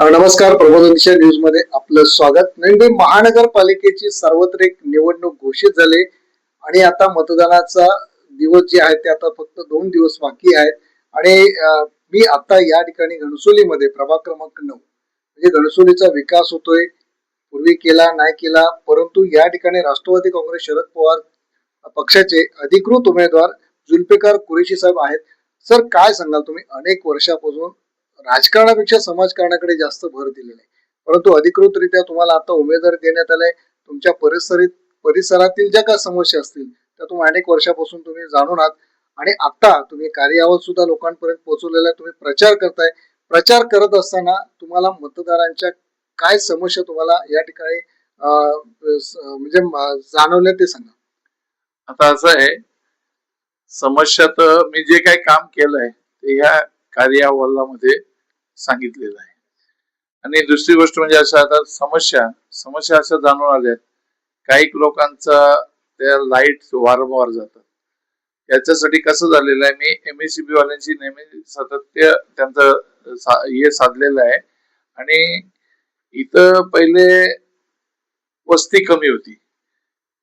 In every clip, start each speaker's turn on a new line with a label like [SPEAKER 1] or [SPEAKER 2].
[SPEAKER 1] नमस्कार प्रबोधनच्या न्यूजमध्ये आपलं स्वागत. मुंबई महानगरपालिकेची सार्वत्रिक निवडणूक घोषित झाली आणि आता मतदानाचा दिवस जे आहे ते आता फक्त दोन दिवस बाकी आहेत. आणि मी आता या ठिकाणी घणसोलीमध्ये प्रभाग क्रमांक नऊ म्हणजे घणसोलीचा विकास होतोय. पूर्वी केला नाही केला परंतु या ठिकाणी राष्ट्रवादी काँग्रेस शरद पवार पक्षाचे अधिकृत उमेदवार जुल्पेकर कुरेशी साहेब आहेत. सर काय सांगाल तुम्ही? अनेक वर्षापासून राजकारणापेक्षा समाजकारणाकडे जास्त भर दिलेला आहे. परंतु अधिकृतरित्या तुम्हाला आता उमेदवारी देण्यात आलाय. तुमच्या परिसरीत परिसरातील ज्या काही समस्या असतील त्या तुम्ही अनेक वर्षापासून तुम्ही जाणून आहात. आणि आता तुम्ही कार्यावर सुद्धा लोकांपर्यंत पोहोचवलेला आहे. तुम्ही प्रचार करताय. प्रचार करत असताना तुम्हाला मतदारांच्या काय समस्या तुम्हाला या ठिकाणी म्हणजे जाणवल्या ते सांगा.
[SPEAKER 2] आता असं आहे समस्या तर मी जे काही काम केलंय ते ह्या कार्यावलामध्ये सांगितलेलं आहे. आणि दुसरी गोष्ट म्हणजे अशा आता समस्या समस्या अशा जाणून आल्या काही लोकांचा त्या लाइट वारंवार जातात. याच्यासाठी कसं झालेलं आहे मी एम एस सी बी वाल्यांशी नेहमी सातत्य त्यांचं सा- हे साधलेलं आहे. आणि इथं पहिले वस्ती कमी होती.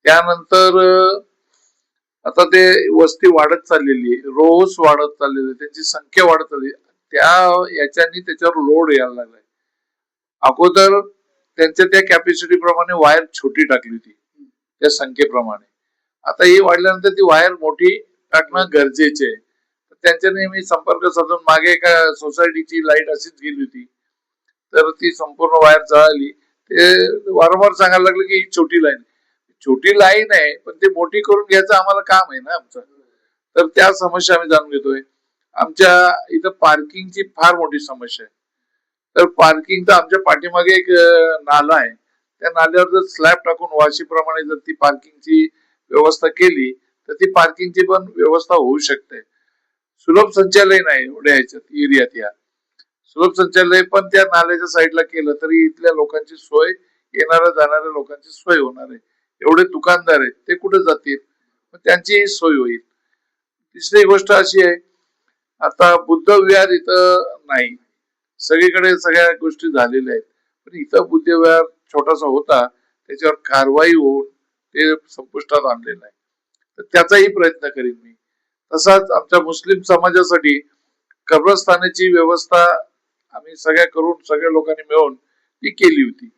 [SPEAKER 2] त्यानंतर आता ते वस्ती वाढत चाललेली आहे. रोज वाढत चाललेली आहे. त्यांची संख्या वाढत चालली आहे. त्या याच्यानी त्याच्यावर लोड यायला लागलाय. अगोदर त्यांच्या त्या कॅपॅसिटी प्रमाणे वायर छोटी टाकली होती त्या संख्येप्रमाणे. आता ही वाढल्यानंतर ती वायर मोठी टाकणं गरजेचे आहे. त्यांच्या नेहमी संपर्क साधून मागे एका सोसायटीची लाइट अशीच गेली होती. तर ती संपूर्ण वायर जळाली. ते वारंवार सांगायला लागलं की ही छोटी लाईन छोटी लाईन आहे पण ते मोठी करून घ्यायचं आम्हाला काम आहे ना आमचं. तर त्या समस्या आम्ही जाणून घेतोय. आमच्या इथं पार्किंगची फार मोठी समस्या आहे. तर पार्किंग तर आमच्या पाठीमागे एक नाला आहे. त्या नाल्यावर जर स्लॅब टाकून वाशीप्रमाणे जर ती पार्किंगची व्यवस्था केली तर ती पार्किंगची पण व्यवस्था होऊ शकते. सुलभ संचालय नाही एवढ्या ह्याच्यात एरियात या. सुलभ संचालय पण त्या नाल्याच्या साईडला केलं तरी इथल्या लोकांची सोय येणाऱ्या जाणाऱ्या लोकांची सोय होणार आहे. एवढे दुकानदार आहेत ते कुठे जातील? मग त्यांची सोय होईल. तिसरी गोष्ट अशी आहे आता बुद्ध विहार इथं नाही. सगळीकडे सगळ्या गोष्टी झालेल्या आहेत. पण इथं बुद्ध विहार छोटासा होता. त्याच्यावर कारवाई होऊन ते संपुष्टात आणलेलं आहे. तर त्याचाही प्रयत्न करीन मी. तसाच आमच्या मुस्लिम समाजासाठी कब्रस्थानाची व्यवस्था आम्ही सगळ्या करून सगळ्या लोकांनी मिळून ती केली होती.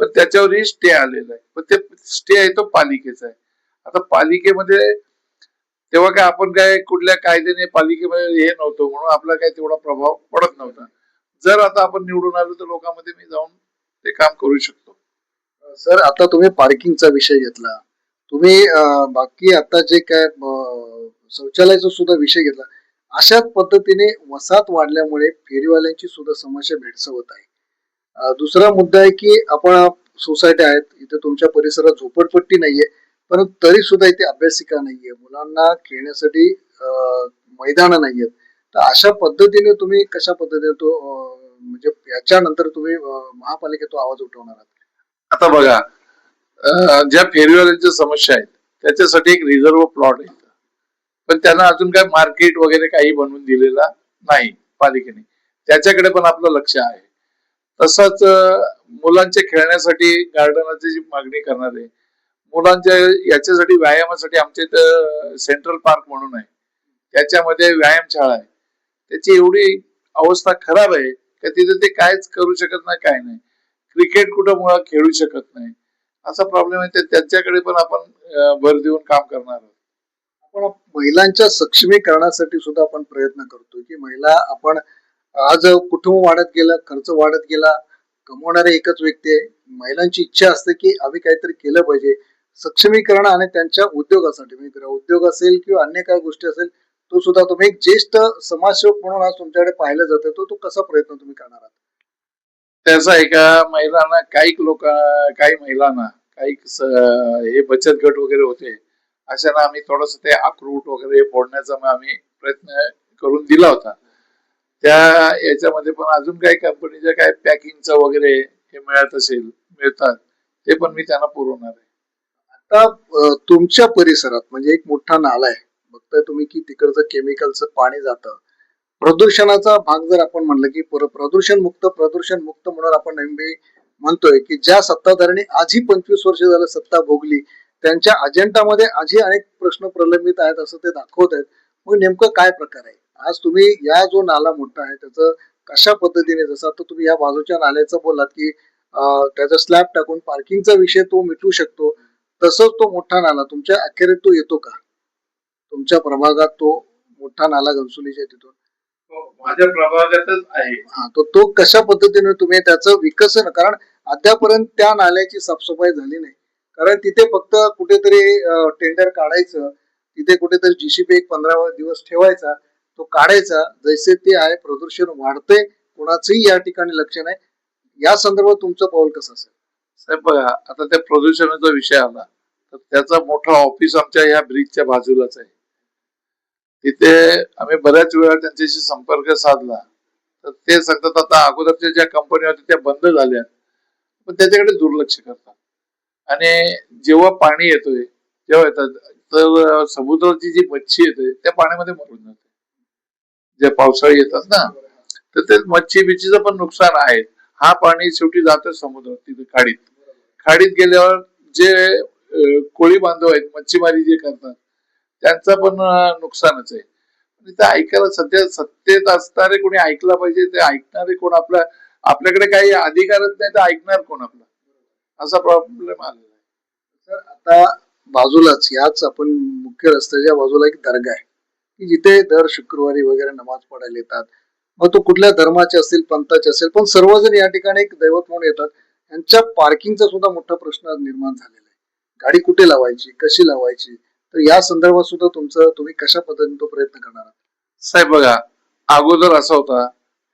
[SPEAKER 2] पण त्याच्यावरही स्टे आलेला आहे. पण ते स्टे आहे तो पालिकेचा आहे. आता पालिकेमध्ये तेव्हा काय आपण काय कुठल्या कायद्याने पालिकेमध्ये हे नव्हतो म्हणून आपला काय तेवढा प्रभाव पडत नव्हता. जर आता आपण निवडून आलो तर लोकांमध्ये मी जाऊन ते काम करू शकतो.
[SPEAKER 1] सर आता तुम्ही पार्किंगचा विषय घेतला. तुम्ही बाकी आता जे काय शौचालयाचा सुद्धा विषय घेतला. अशाच पद्धतीने वसाहत वाढल्यामुळे फेरीवाल्यांची सुद्धा समस्या भेडसवत आहे. दुसरा मुद्दा आहे की आपण सोसायटी आहेत इथे तुमच्या परिसरात झोपडपट्टी नाहीये. परंतु तरी सुद्धा इथे अभ्यासिका नाहीये. मुलांना खेळण्यासाठी मैदान नाहीयेत. तर अशा पद्धतीने तुम्ही कशा पद्धतीने तो म्हणजे याच्यानंतर तुम्ही महापालिकेत तो आवाज उठवणार आहात?
[SPEAKER 2] आता बघा ज्या फेरीवाल्यांच्या समस्या आहेत त्याच्यासाठी एक रिझर्व प्लॉट आहे. पण त्यांना अजून काय मार्केट वगैरे काही बनवून दिलेला नाही पालिकेने. त्याच्याकडे पण आपलं लक्ष आहे. तसंच मुलांचे खेळण्यासाठी गार्डनाची जी मागणी करणार आहे मुलांच्या याच्यासाठी व्यायामासाठी आमच्या इथं सेंट्रल पार्क म्हणून आहे. त्याच्यामध्ये व्यायामशाळा आहे. त्याची एवढी अवस्था खराब आहे का तिथे ते कायच करू शकत नाही काय नाही. क्रिकेट कुठं मुळात खेळू शकत नाही. असा प्रॉब्लेम आहे. त्याच्याकडे पण आपण भर देऊन काम करणार आहोत.
[SPEAKER 1] आपण महिलांच्या सक्षमीकरणासाठी सुद्धा आपण प्रयत्न करतो की महिला आपण आज कुटुंब वाढत गेलं खर्च वाढत गेला कमवणारे एकच व्यक्ती आहे. महिलांची इच्छा असते की आम्ही काहीतरी केलं पाहिजे. सक्षमीकरण आणि त्यांच्या उद्योगासाठी. म्हणजे उद्योग असेल किंवा अन्य काही गोष्टी असेल तो सुद्धा तुम्ही एक ज्येष्ठ समाजसेवक म्हणून आज तुमच्याकडे पाहिलं जातं तो तो कसा प्रयत्न तुम्ही करणार आहात?
[SPEAKER 2] त्याचा एका महिलांना काही लोक काही महिलांना काही हे बचत गट वगैरे होते अशांना आम्ही थोडस ते अक्रूट वगैरे फोडण्याचा आम्ही प्रयत्न करून दिला होता. त्या याच्यामध्ये पण अजून काही कंपनीच्या काय पॅकिंगचं वगैरे हे मिळत असेल मिळतात ते पण मी त्यांना पुरवणार आहे.
[SPEAKER 1] आता तुमच्या परिसरात म्हणजे एक मोठा नाला आहे. बघताय तुम्ही की तिकडचं केमिकलचं पाणी जातं. प्रदूषणाचा भाग जर आपण म्हणलं की प्रदूषण मुक्त प्रदूषण मुक्त म्हणून आपण नेहमी म्हणतोय की ज्या सत्ताधाऱ्यांनी आजही पंचवीस वर्ष झालं सत्ता भोगली त्यांच्या अजेंडामध्ये आजही अनेक प्रश्न प्रलंबित आहेत असं ते दाखवत आहेत. मग नेमकं काय प्रकार आहे? आज तुम्ही या जो नाला मोठा आहे त्याचं कशा पद्धतीने जसं आता तुम्ही या बाजूच्या नाल्याचं बोलात की त्याचा स्लॅब टाकून पार्किंगचा विषय तो मिटू शकतो. तसंच तो मोठा नाला तुमच्या अखेरीत तो येतो का? तुमच्या प्रभागात तो मोठा नाला घनसोलीच्या तिथून.
[SPEAKER 2] माझ्या प्रभागातच आहे.
[SPEAKER 1] हा तो तो कशा पद्धतीने तुम्ही त्याचं विकसन कारण अद्यापर्यंत त्या नाल्याची साफसफाई झाली नाही. कारण तिथे फक्त कुठेतरी टेंडर काढायचं तिथे कुठेतरी जीसीपी एक पंधरा दिवस ठेवायचा तो काढायचा. जैसे ते आहे प्रदूषण वाढते कोणाचंही या ठिकाणी लक्ष नाही. या संदर्भात तुमचं पाऊल कसं असेल?
[SPEAKER 2] साहेब बघा आता त्या प्रदूषणाचा विषय आला तर त्याचा मोठा ऑफिस आमच्या या ब्रिजच्या बाजूलाच आहे. तिथे आम्ही बऱ्याच वेळा त्यांच्याशी संपर्क साधला. तर ते सांगतात आता अगोदरच्या ज्या कंपन्या होत्या त्या बंद झाल्या. पण त्याच्याकडे दुर्लक्ष करतात. आणि जेव्हा पाणी येतोय जेव्हा येतात तर समुद्राची जी मच्छी येते त्या पाण्यामध्ये मरून जाते. जे पावसाळी येतात ना तर ते मच्छी बिच्छीचं पण नुकसान आहे. हा पाणी शेवटी जातो समुद्रात तिथे खाडीत खाडीत गेल्यावर जे कोळी बांधव आहेत मच्छीमारी जे करतात त्यांचं पण नुकसानच आहे. आणि ते ऐकायला सध्या सत्तेत असणारे कोणी ऐकला पाहिजे ते ऐकणारे कोण आपल्या आपल्याकडे काही अधिकारच नाही तर ऐकणार कोण आपला? असा प्रॉब्लेम आलेला आहे.
[SPEAKER 1] तर आता बाजूलाच याच आपण मुख्य रस्त्याच्या बाजूला एक दर्गा आहे की जिथे दर शुक्रवारी वगैरे नमाज पडायला येतात. मग तो कुठल्या धर्माचे असतील पंथाचे असेल पण सर्वजण या ठिकाणी एक दैवत म्हणून येतात. यांच्या पार्किंगचा सुद्धा मोठा प्रश्न निर्माण झालेला आहे. गाडी कुठे लावायची कशी लावायची? तर या संदर्भात सुद्धा तुमचं तुम्ही कशा पद्धतीने तो प्रयत्न करणार आहात?
[SPEAKER 2] साहेब बघा अगोदर असा होता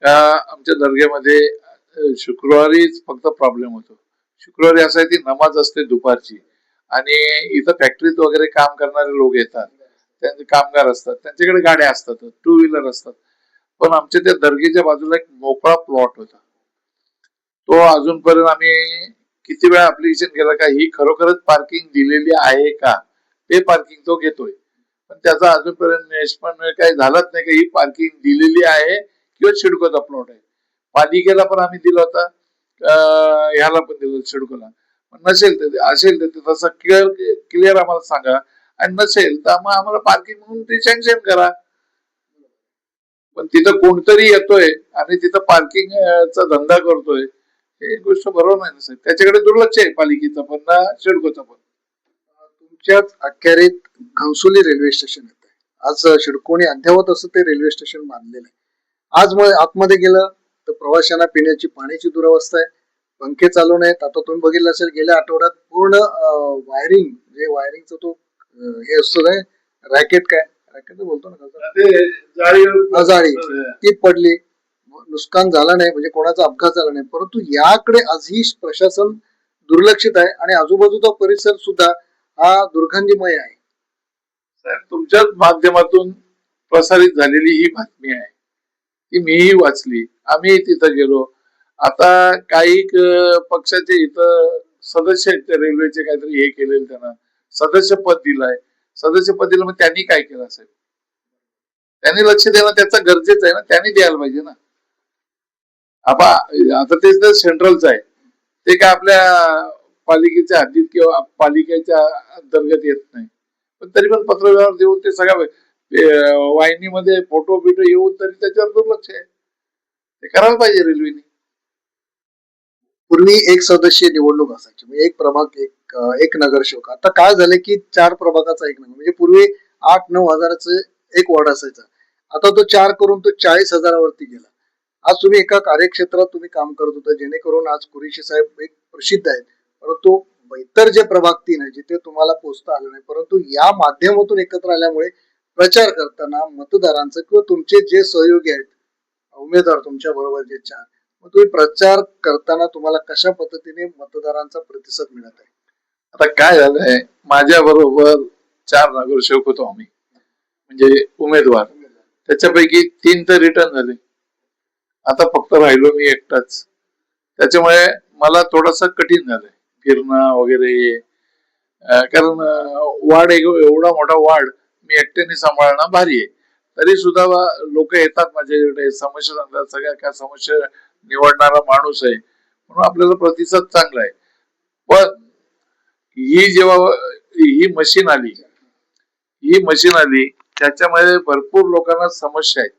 [SPEAKER 2] का आमच्या दर्ग्यामध्ये शुक्रवारीच फक्त प्रॉब्लेम होतो. शुक्रवारी असं आहे ती नमाज असते दुपारची. आणि इथं फॅक्टरीत वगैरे काम करणारे लोक येतात. त्यांचे कामगार असतात. त्यांच्याकडे गाड्या असतात. टू व्हीलर असतात. पण आमच्या त्या दर्गेच्या बाजूला एक मोकळा प्लॉट होता. तो अजूनपर्यंत आम्ही किती वेळा अप्लिकेशन केलं का ही खरोखरच पार्किंग दिलेली आहे का? ते पार्किंग तो घेतोय. पण त्याचा अजूनपर्यंत निष्पन्न काही झालंच नाही का ही पार्किंग दिलेली आहे किंवा शिडकोचा प्लॉट आहे. पालिकेला पण आम्ही दिला होता. ह्याला पण दिलं शिडकोला. नसेल तर असेल तर ते तसं क्लिअर क्लिअर आम्हाला सांगा. आणि नसेल तर मग आम्हाला पार्किंग म्हणून ते सँक्शन करा. पण तिथं कोणतरी येतोय आणि तिथं पार्किंग चा धंदा करतोय. हे गोष्ट बरोबर नाही ना साहेब. त्याच्याकडे दुर्लक्ष आहे पालिकेचं पण ना शिडकोचं पण.
[SPEAKER 1] तुमच्याच अखेरीत घनसोली रेल्वे स्टेशन येत आहे. आज शिडकोणी अद्यावत असं ते रेल्वे स्टेशन बांधलेलं आहे. आज मग आतमध्ये गेलं तर प्रवाशांना पिण्याची पाण्याची दुरावस्था आहे. पंखे चालू नाहीत. आता तुम्ही बघितलं असेल गेल्या आठवड्यात पूर्ण वायरिंग जे वायरिंगचं तो हे असतो काय रॅकेट काय? रॅकेट बोलतो ना
[SPEAKER 2] जाळी.
[SPEAKER 1] ती पडली. नुकसान झालं नाही म्हणजे कोणाचा अपघात झाला नाही. परंतु याकडे आजही प्रशासन दुर्लक्षित आहे आणि आजूबाजूचा परिसर सुद्धा हा दुर्गंधीमय आहे.
[SPEAKER 2] साहेब तुमच्याच माध्यमातून प्रसारित झालेली ही बातमी आहे. ती मीही वाचली आम्ही तिथं गेलो. आता काही पक्षाचे इथं सदस्य आहेत रेल्वेचे काहीतरी हे केलेलं त्यांना. सदस्य पद दिलंय. सदस्य पद दिलं मग त्यांनी काय केलं साहेब त्यांनी लक्ष देणं त्याचं गरजेचं आहे ना त्यांनी द्यायला पाहिजे ना. आपा आता ते तर सेंट्रलचं आहे. ते काय आपल्या पालिकेच्या हद्दीत किंवा पालिकेच्या अंतर्गत येत नाही. पण तरी पण पत्रव्यवहार देऊन ते सगळ्या वाहिनीमध्ये फोटो बिटो येऊन तरी त्याच्यावर दुर्लक्ष आहे. ते करायला पाहिजे रेल्वेने.
[SPEAKER 1] पूर्वी एक सदस्य निवडणूक असायची. म्हणजे एक प्रभाग एक एक एक नगरसेवक. आता काय झालं की चार प्रभागाचा एक नगर म्हणजे पूर्वी आठ नऊ हजाराचं एक वॉर्ड असायचा. आता तो चार करून तो चाळीस हजारावरती गेला. आज तुम्ही एका कार्यक्षेत्रात तुम्ही काम करत होता जेणेकरून आज कुरेशी साहेब एक प्रसिद्ध आहेत. परंतु इतर जे प्रभाग तीन आहे जिथे तुम्हाला पोहोचता आलं नाही परंतु या माध्यमातून एकत्र आल्यामुळे प्रचार करताना मतदारांचं किंवा तुमचे जे सहयोगी आहेत उमेदवार तुमच्या बरोबर जे चार मग तुम्ही प्रचार करताना तुम्हाला कशा पद्धतीने मतदारांचा प्रतिसाद मिळत आहे?
[SPEAKER 2] आता काय झालंय माझ्या बरोबर चार नगरसेवक होतो आम्ही. म्हणजे उमेदवार. त्याच्यापैकी तीन तर रिटर्न झाले. आता फक्त राहिलो मी एकटाच. त्याच्यामुळे मला थोडस कठीण झालंय. फिरणं वगैरे कारण वाढ एवढा मोठा वाढ मी एकट्याने सांभाळणं भारी आहे. तरी सुद्धा लोक येतात माझ्याकडे समस्या सांगतात सगळ्या काय समस्या निवडणारा माणूस आहे. म्हणून आपल्याला प्रतिसाद चांगला आहे. पण ही जेव्हा ही मशीन आली ही मशीन आली त्याच्यामध्ये भरपूर लोकांना समस्या आहेत.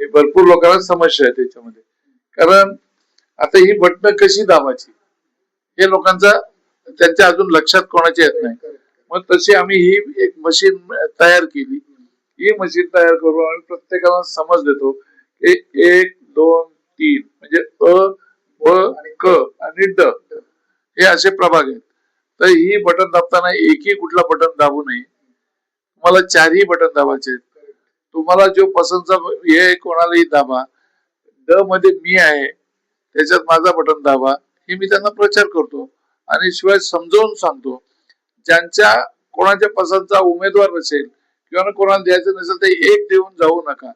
[SPEAKER 2] हे भरपूर लोकांना समस्या आहे त्याच्यामध्ये. कारण आता ही बटणं कशी दाबायची? हे लोकांचा त्यांच्या अजून लक्षात कोणाच्या येत नाही. मग तशी आम्ही ही एक मशीन तयार केली. ही मशीन तयार करून आम्ही प्रत्येकाला समज देतो की एक दोन तीन म्हणजे अ व क आणि ड हे असे प्रभाग आहेत. तर ही बटन दाबताना एकही कुठला बटन दाबू नये. मला चारही बटन दाबायचे आहेत. तुम्हाला जो पसंतचा हे कोणालाही दाबा. ड मध्ये मी आहे त्याच्यात माझा बटन दाबा. हे मी त्यांना प्रचार करतो आणि शिवाय समजावून सांगतो. ज्यांच्या कोणाच्या पसंतचा उमेदवार नसेल किंवा कोणाला द्यायचं नसेल ते एक देऊन जाऊ नका.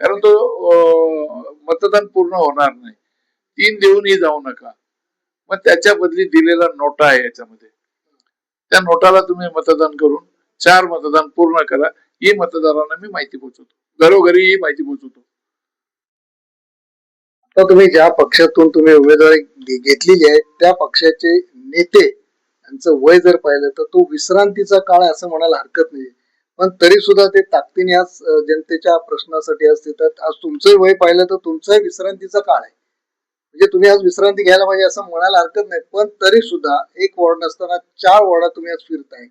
[SPEAKER 2] कारण तो मतदान पूर्ण होणार नाही. तीन देऊनही जाऊ नका. मग त्याच्या बदली दिलेला नोटा आहे याच्यामध्ये. त्या नोटाला तुम्ही मतदान करून चार मतदान पूर्ण करा. हे मतदारांना मी माहिती पोहोचवतो. घरोघरी ही माहिती पोहोचवतो.
[SPEAKER 1] आता तुम्ही ज्या पक्षातून तुम्ही उमेदवारी घेतलेली आहे त्या पक्षाचे नेते यांचं वय जर पाहिलं तर तो विश्रांतीचा काळ आहे असं म्हणायला हरकत नाही पण तरी सुद्धा ते ताकदीने आज जनतेच्या प्रश्नासाठी आज देतात आज तुमचं वय पाहिलं तर तुमचाही विश्रांतीचा काळ आहे. म्हणजे तुम्ही आज विश्रांती घ्यायला पाहिजे असं म्हणायला हरकत नाही. पण तरी सुद्धा एक वॉर्ड नसताना चार वॉर्डात तुम्ही आज फिरताय.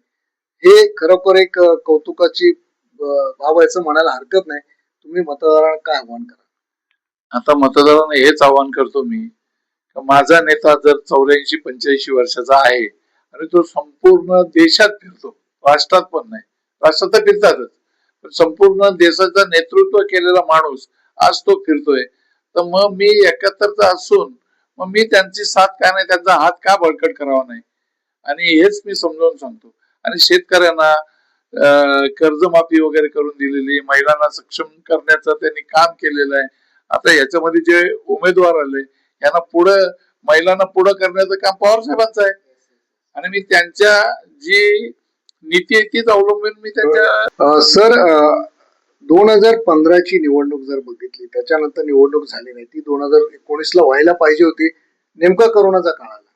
[SPEAKER 1] हे खरोखर एक कौतुकाची अं, म्हणायला हरकत नाही. तुम्ही मतदारांना काय आव्हान करा?
[SPEAKER 2] आता मतदारांना हेच आवाहन करतो मी माझा नेता जर चौऱ्याऐंशी पंच्याऐंशी वर्षाचा आहे आणि तो संपूर्ण देशात फिरतो. राष्ट्रात पण नाही. राष्ट्रात तर फिरतातच. पण संपूर्ण देशाचं नेतृत्व केलेला माणूस आज तो फिरतोय. तर मग मी एकाहत्तरचा असून मग मी त्यांची साथ का नाही त्यांचा हात का बळकट करावा नाही? आणि हेच मी समजावून सांगतो. आणि शेतकऱ्यांना कर्जमाफी वगैरे करून दिलेली महिलांना सक्षम करण्याचं त्यांनी काम केलेलं आहे. आता याच्यामध्ये जे उमेदवार आले यांना पुढं महिलांना पुढं करण्याचं काम पवार साहेबांचं आहे. आणि मी त्यांच्या जी नीती आहे तीच अवलंबून मी त्यांच्या
[SPEAKER 1] सर दोन हजार पंधराची निवडणूक जर बघितली त्याच्यानंतर निवडणूक झाली नाही ती दोन हजार एकोणीसला व्हायला पाहिजे होती. नेमका करोनाचा काळ आला.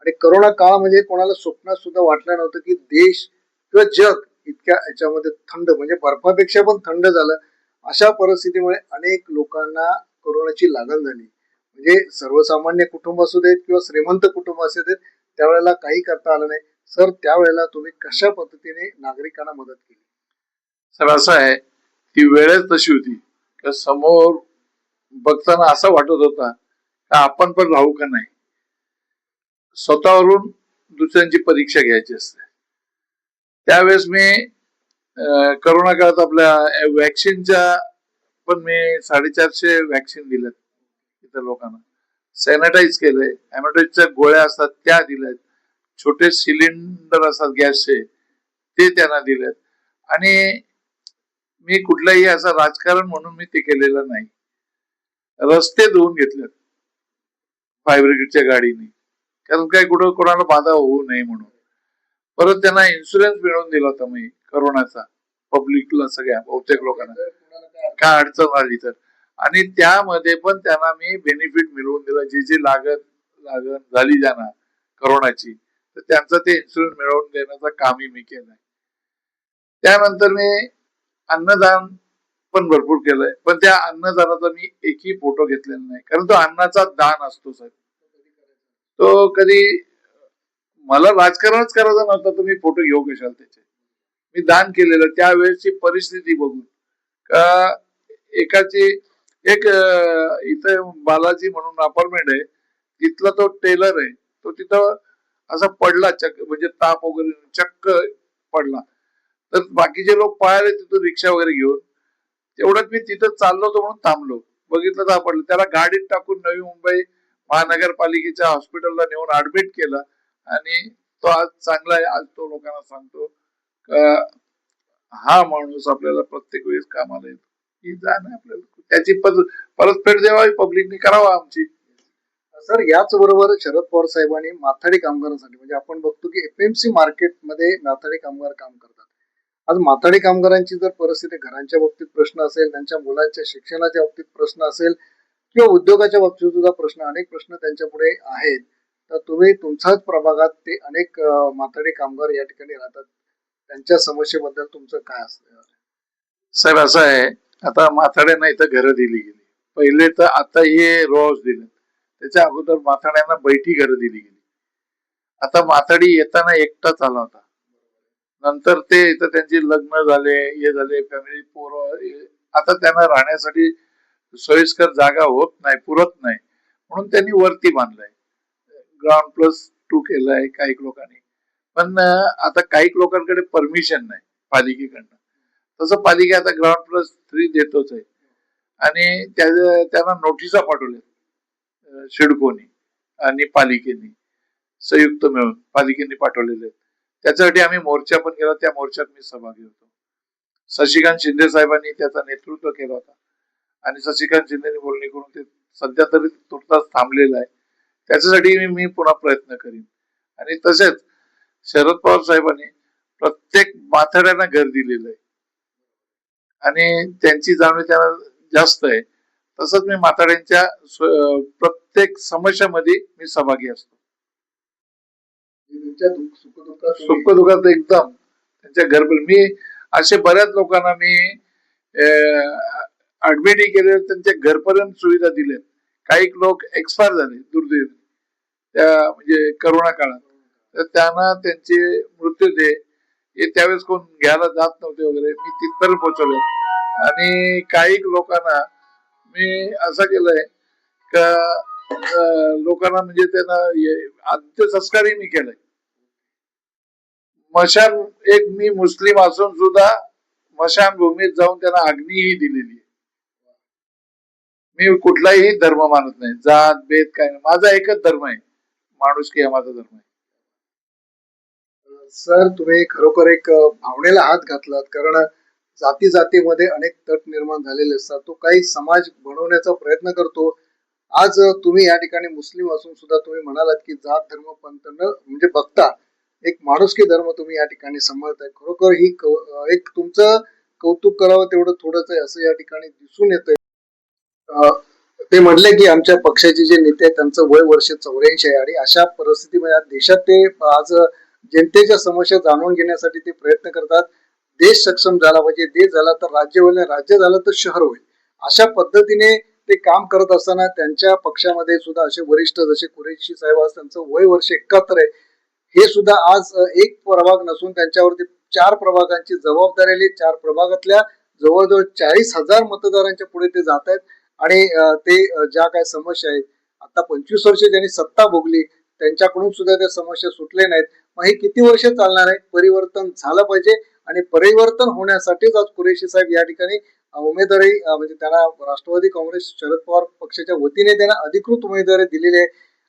[SPEAKER 1] आणि करोना काळ म्हणजे कोणाला स्वप्नात सुद्धा वाटलं नव्हतं की देश किंवा जग इतक्या याच्यामध्ये थंड म्हणजे बर्फापेक्षा पण थंड झालं. अशा परिस्थितीमुळे अनेक लोकांना कोरोनाची लागण झाली. म्हणजे सर्वसामान्य कुटुंब असू देत किंवा श्रीमंत कुटुंब असू देत त्यावेळेला काही करता आलं नाही. सर त्यावेळेला तुम्ही कशा पद्धतीने नागरिकांना मदत केली?
[SPEAKER 2] सर असं आहे ती वेळच तशी होती. का समोर बघताना असं वाटत होता का आपण पण राहू का नाही? स्वतःवरून दुसऱ्यांची परीक्षा घ्यायची असते. त्यावेळेस मी करोना काळात आपल्या व्हॅक्सिनच्या पण मी साडेचारशे वॅक्सिन दिल्यात इतर लोकांना. सॅनिटाईज केलंय. अॅमोटाईजच्या गोळ्या असतात त्या दिल्यात. छोटे सिलेंडर असतात गॅसचे ते त्यांना दिलेत आणि मी कुठलाही असं राजकारण म्हणून मी ते केलेलं नाही. रस्ते धुवून घेतलेत. फायब्रिगेडच्या गाडीने. कारण काय कुठं कोणाला बाधा होऊ नये म्हणून. परत त्यांना इन्शुरन्स मिळवून दिला होता मी करोनाचा पब्लिकला सगळ्या बहुतेक लोकांना. काय अडचण आली तर. आणि त्यामध्ये पण त्यांना मी बेनिफिट मिळवून दिला. जे जे लागत लागत झाली ज्यांना करोनाची तर त्यांचं ते इन्शुरन्स मिळवून देण्याचं कामही मी केलंय. त्यानंतर मी अन्नदान पण भरपूर केलंय. पण त्या अन्नदानाचा मी एकही फोटो घेतलेला नाही. कारण तो अन्नाचा दान असतो साहेब. तो कधी मला राजकारणच करायचं नव्हतं तुम्ही फोटो घेऊ कशाल त्याचे? मी दान केलेलं त्यावेळेसची परिस्थिती बघून. का एकाची एक इथं बालाजी म्हणून अपार्टमेंट आहे तिथला तो टेलर आहे तो तिथं असा पडला चक्क म्हणजे ताप वगैरे चक्क पडला. तर बाकीचे लोक पळाले तिथून रिक्षा वगैरे घेऊन तेवढ्यात मी तिथं चाललो होतो म्हणून थांबलो. बघितलं तर पडलं. त्याला गाडीत टाकून नवी मुंबई महानगरपालिकेच्या हॉस्पिटलला नेऊन ऍडमिट केलं. आणि तो आज चांगला आहे. आज तो लोकांना सांगतो हा माणूस आपल्याला प्रत्येक वेळेस कामाला येतो. ही जाण आपल्याला. त्याची परतफेड द्यावी पब्लिकनी करावा आमची.
[SPEAKER 1] सर याच बरोबर शरद पवार साहेबांनी माथाडी कामगारांसाठी म्हणजे आपण बघतो की एपीएमसी मार्केटमध्ये माथाडी कामगार काम करतात. आज माथाडी कामगारांची जर परिस्थिती घरांच्या बाबतीत प्रश्न असेल त्यांच्या मुलांच्या शिक्षणाच्या बाबतीत प्रश्न असेल किंवा उद्योगाच्या बाबतीत सुद्धा प्रश्न अनेक प्रश्न त्यांच्या पुढे आहेत. तर तुम्ही तुमच्याच प्रभागात ते अनेक अं, माथाडी कामगार या ठिकाणी राहतात. त्यांच्या समस्येबद्दल तुमचं काय असतं?
[SPEAKER 2] साहेब असं आहे. आता माथाड्यांना इथं घरं दिली गेली. पहिले तर आता हे रोज दिले त्याच्या अगोदर माथाड्यांना बैठी घरं दिली गेली. आता माथाडी येताना एकटाच आला होता. नंतर ते इथं त्यांची लग्न झाले हे झाले फॅमिली पोरं आता त्यांना राहण्यासाठी सोयीस्कर जागा होत नाही पुरत नाही. म्हणून त्यांनी वरती बांधलंय. ग्राउंड प्लस टू केलंय काही लोकांनी. पण आता काही लोकांकडे परमिशन नाही पालिकेकडनं. तसं पालिका आता ग्राउंड प्लस थ्री देतोच आहे. आणि त्या- त्यांना नोटिसा पाठवल्या शिडकोनी आणि पालिकेनी. संयुक्त मिळून पालिकेने पाठवलेले आहेत. त्याच्यासाठी आम्ही मोर्चा पण केला त्या मोर्चात मी सहभागी होतो. शशिकांत शिंदे साहेबांनी त्याचा नेतृत्व केला होता. आणि शशिकांत शिंदेनी बोलणी करून ते सध्या तरी तुर्तास थांबलेलं आहे. त्याच्यासाठी मी मी पुन्हा प्रयत्न करीन. आणि तसेच शरद पवार साहेबांनी प्रत्येक माथाड्यांना घर दिलेलं आहे. आणि त्यांची जाणीव त्यांना जास्त आहे. तसंच मी माथाड्यांच्या प्रत्येक समस्यामध्ये मी सहभागी असतो.
[SPEAKER 1] सुखदुःखात तुम्ही-
[SPEAKER 2] सुख दुःखात एकदम त्यांच्या घर मी असे बऱ्याच लोकांना मी ऍडमिटही केले त्यांच्या घरपर्यंत सुविधा दिल्यात काही लोक एक्सपायर झाले दुर्दैवी. त्या म्हणजे करोना काळात. तर त्यांना त्यांचे मृत्यूदे हे त्यावेळेस कोण घ्यायला जात नव्हते वगैरे मी तिथपर्यंत पोहोचवले आणि काही लोकांना मी असं केलंय का लोकांना म्हणजे त्यांना अंत्यसंस्कारही मी केलाय. मशान एक मी मुस्लिम असून सुद्धा मशान भूमीत जाऊन त्यांना अग्नीही दिलेली आहे. मी कुठलाही धर्म मानत नाही. जात भेद काय नाही. माझा एकच धर्म आहे. माणुसकी हा माझा धर्म आहे.
[SPEAKER 1] सर तुम्ही खरोखर एक भावनेला हात घातलात. कारण जाती जातीमध्ये अनेक तट निर्माण झालेले असतात. तो काही समाज बनवण्याचा प्रयत्न करतो. आज तुम्ही या ठिकाणी मुस्लिम असून सुद्धा तुम्ही म्हणालात की जात धर्म पंत म्हणजे बघता एक माणुसकी धर्म तुम्ही या ठिकाणी सांभाळताय. खरोखर ही एक तुमचं कौतुक करावं तेवढं थोडंच आहे असं या ठिकाणी दिसून येतंय. ते म्हटले की आमच्या पक्षाचे जे नेते आहेत त्यांचं वय वर्ष चौऱ्याऐंशी आहे आणि अशा परिस्थितीमध्ये देशात ते आज जनतेच्या समस्या जाणून घेण्यासाठी ते प्रयत्न करतात. देश सक्षम झाला पाहिजे. देश झाला तर राज्य होईल राज्य झालं तर शहर होईल. अशा पद्धतीने ते काम करत असताना त्यांच्या पक्षामध्ये सुद्धा असे वरिष्ठ जसे कुरेशी साहेब आज त्यांचं वय वर्ष एकाहत्तर आहे. हे सुद्धा आज एक प्रभाग नसून त्यांच्यावरती चार प्रभागांची जबाबदारी आली. चार प्रभागातल्या जवळजवळ चाळीस हजार मतदारांच्या पुढे ते जात आहेत. आणि ते ज्या काय समस्या आहेत आता पंचवीस वर्ष ज्यांनी सत्ता भोगली त्यांच्याकडून सुद्धा त्या समस्या सुटल्या नाहीत. मग हे किती वर्ष चालणार आहे? परिवर्तन झालं पाहिजे आणि परिवर्तन होण्यासाठीच आज कुरेशी साहेब या ठिकाणी उमेदवारी म्हणजे त्यांना राष्ट्रवादी काँग्रेस शरद पवार पक्षाच्या वतीने त्यांना अधिकृत उमेदवारी दिलेली आहे.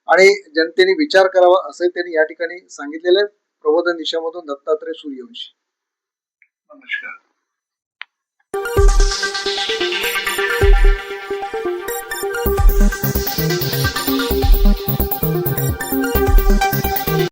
[SPEAKER 1] आणि जनतेने विचार करावा असं त्यांनी या ठिकाणी सांगितलेलं आहे. प्रबोधन दिशामधून दत्तात्रय सूर्यवंशी.
[SPEAKER 2] नमस्कार.